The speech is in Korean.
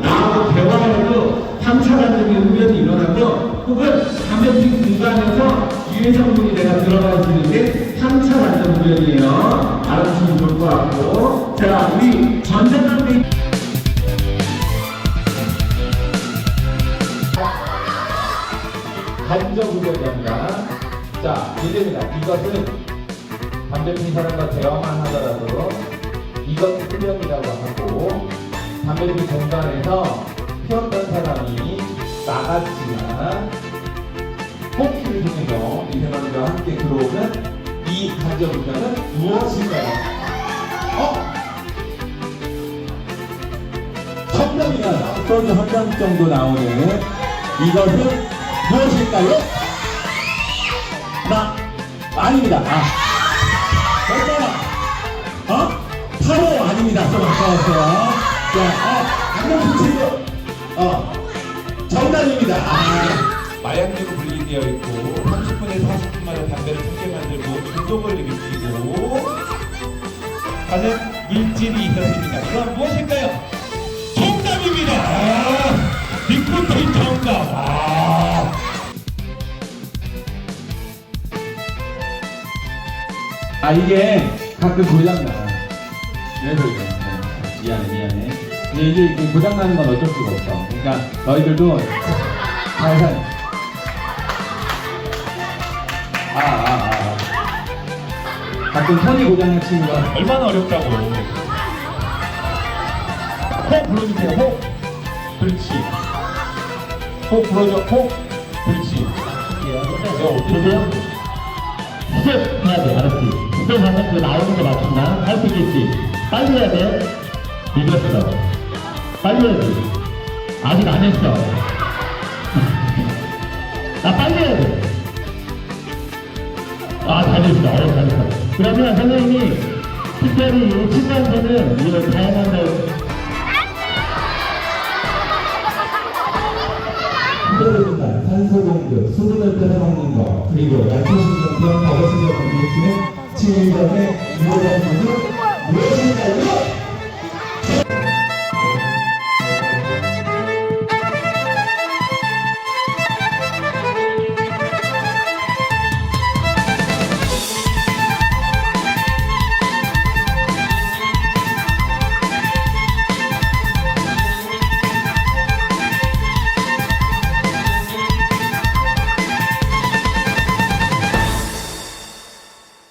나하고 대화해도 3차관적인 흡연이 일어나고 혹은 피는 공간에서 유해 성분이 내가 수 있는데 3차 관적 흡연이에요. 알아주시면 좋을 것 같고 자 우리 전자담배 간접흡연입니다. 자 문제입니다. 이것은 담배 피는 사람과 대화만 하더라도 이것은 흡연이라고 하고 담배 피는 공간에서 피웠던 사람이 나갔지만 뽑기를 통해서 미세먼지와 함께 들어오는 이 간접흡연은 무엇일까요? 어? 정답입니다. 소주 한잔 정도 나오는 이것은 무엇일까요? 나 아닙니다. 아. 됐잖아. 어? 바로 아닙니다. 좀 아까웠어요. 자, 어, 안녕 친구. 어, 정답입니다. 아. 마약류로 분리되어 있고 30분에서 40분마다 담배를 피게 만들고 중독을 일으키고 하는 물질이 있었습니다. 그럼 무엇일까요? 정답입니다. 아, 니코틴 정답. 아. 아 이게 가끔 고장나. 그래서 이제 네, 미안해 미안해. 근데 이게 이게 고장나는 건 어쩔 수가 없어. 그러니까 너희들도 살살. 아, 아, 아, 아. 가끔 손이 고장난 친구가 얼마나 어렵다고. 호 불러주세요. 호. 그렇지. 호 불러줘. 호. 그렇지. 내가 어떻게 스텝 해야 돼, 알았지? 스텝 하면 그 나오는 거 맞춘다? 할 수 있겠지? 빨리 해야 돼. 늦었어. 빨리 해야지. 아직 안 했어. 나 빨리 해야 돼. 아, 잘했어. 어, 잘했어. 그러면 선생님이 특별히 이 친구한테는 이런 다양한 거 수분을 빼먹는 거, 그리고 약초신경병, 버거신경병 일으키는 치유전의 유효한 부분 무엇일까요?